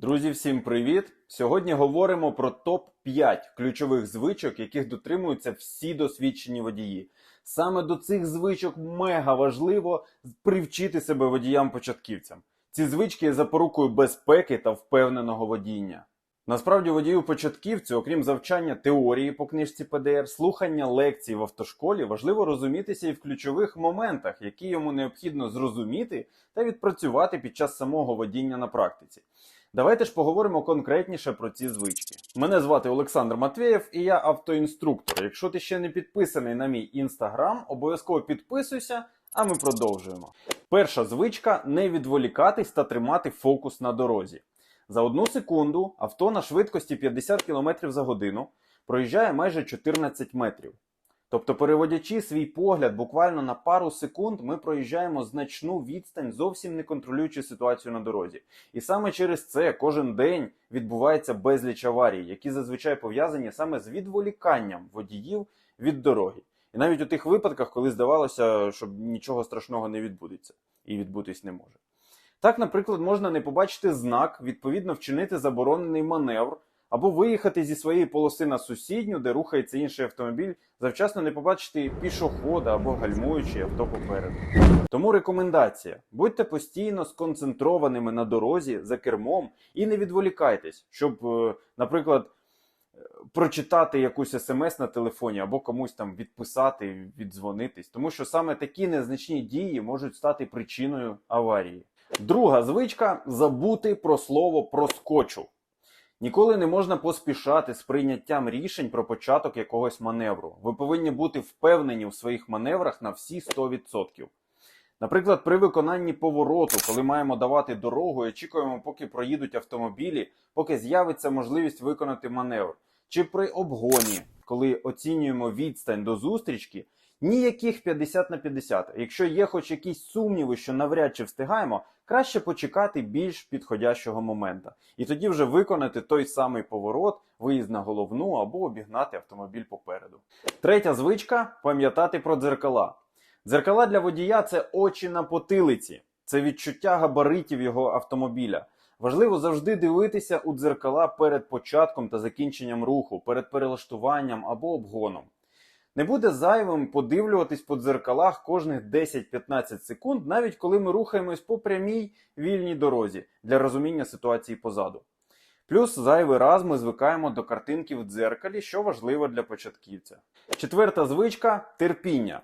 Друзі, всім привіт! Сьогодні говоримо про топ-5 ключових звичок, яких дотримуються всі досвідчені водії. Саме до цих звичок мега важливо привчити себе водіям-початківцям. Ці звички є запорукою безпеки та впевненого водіння. Насправді водію початківцю, окрім завчання теорії по книжці ПДР, слухання лекцій в автошколі, важливо розумітися і в ключових моментах, які йому необхідно зрозуміти та відпрацювати під час самого водіння на практиці. Давайте ж поговоримо конкретніше про ці звички. Мене звати Олександр Матвєєв і я автоінструктор. Якщо ти ще не підписаний на мій інстаграм, обов'язково підписуйся, а ми продовжуємо. Перша звичка не відволікатись та тримати фокус на дорозі. За одну секунду авто на швидкості 50 км за годину проїжджає майже 14 метрів. Тобто, переводячи свій погляд буквально на пару секунд, ми проїжджаємо значну відстань, зовсім не контролюючи ситуацію на дорозі. І саме через це кожен день відбувається безліч аварій, які зазвичай пов'язані саме з відволіканням водіїв від дороги. І навіть у тих випадках, коли здавалося, що нічого страшного не відбудеться і відбутись не може. Так, наприклад, можна не побачити знак, відповідно вчинити заборонений маневр, або виїхати зі своєї полоси на сусідню, де рухається інший автомобіль, завчасно не побачити пішохода або гальмуючий авто попереду. Тому рекомендація: будьте постійно сконцентрованими на дорозі за кермом і не відволікайтесь, щоб, е, наприклад, е, прочитати якусь смс на телефоні або комусь там відписати, віддзвонитись, тому що саме такі незначні дії можуть стати причиною аварії. Друга звичка забути про слово проскочу. Ніколи не можна поспішати з прийняттям рішень про початок якогось маневру. Ви повинні бути впевнені в своїх маневрах на всі 100%. Наприклад, при виконанні повороту, коли маємо давати дорогу і очікуємо, поки проїдуть автомобілі, поки з'явиться можливість виконати маневр. Чи при обгоні, коли оцінюємо відстань до зустрічки, ніяких 50 на 50. Якщо є хоч якісь сумніви, що навряд чи встигаємо, краще почекати більш підходящого моменту. І тоді вже виконати той самий поворот, виїзд на головну або обігнати автомобіль попереду. Третя звичка пам'ятати про дзеркала. Дзеркала для водія це очі на потилиці, це відчуття габаритів його автомобіля. Важливо завжди дивитися у дзеркала перед початком та закінченням руху, перед перелаштуванням або обгоном. Не буде зайвим подивлюватись по дзеркалах кожних 10-15 секунд, навіть коли ми рухаємось по прямій вільній дорозі для розуміння ситуації позаду. Плюс зайвий раз ми звикаємо до картинки в дзеркалі, що важливо для початківця. Четверта звичка терпіння.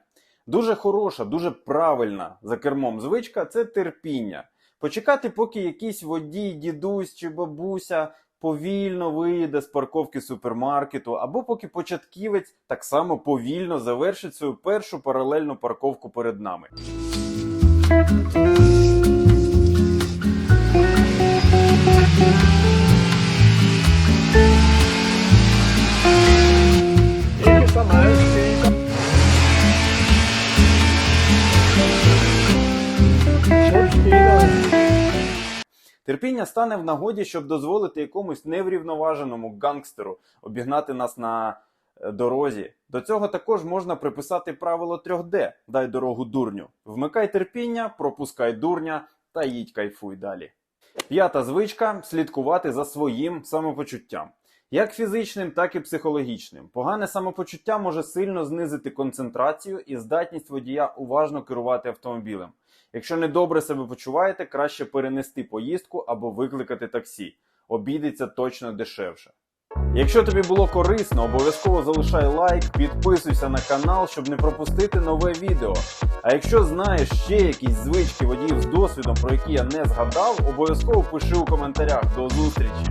Дуже хороша, дуже правильна за кермом звичка це терпіння. Почекати, поки якийсь водій, дідусь чи бабуся повільно виїде з парковки супермаркету, або поки початківець так само повільно завершить свою першу паралельну парковку перед нами. Щоб стійка. Терпіння стане в нагоді, щоб дозволити якомусь неврівноваженому гангстеру обігнати нас на е, дорозі. До цього також можна приписати правило 3D дай дорогу дурню. Вмикай терпіння, пропускай дурня та їдь кайфуй далі. П'ята звичка слідкувати за своїм самопочуттям. Як фізичним, так і психологічним. Погане самопочуття може сильно знизити концентрацію і здатність водія уважно керувати автомобілем. Якщо не добре себе почуваєте, краще перенести поїздку або викликати таксі. Обійдеться точно дешевше. Якщо тобі було корисно, обов'язково залишай лайк, підписуйся на канал, щоб не пропустити нове відео. А якщо знаєш ще якісь звички водіїв з досвідом, про які я не згадав, обов'язково пиши у коментарях. До зустрічі!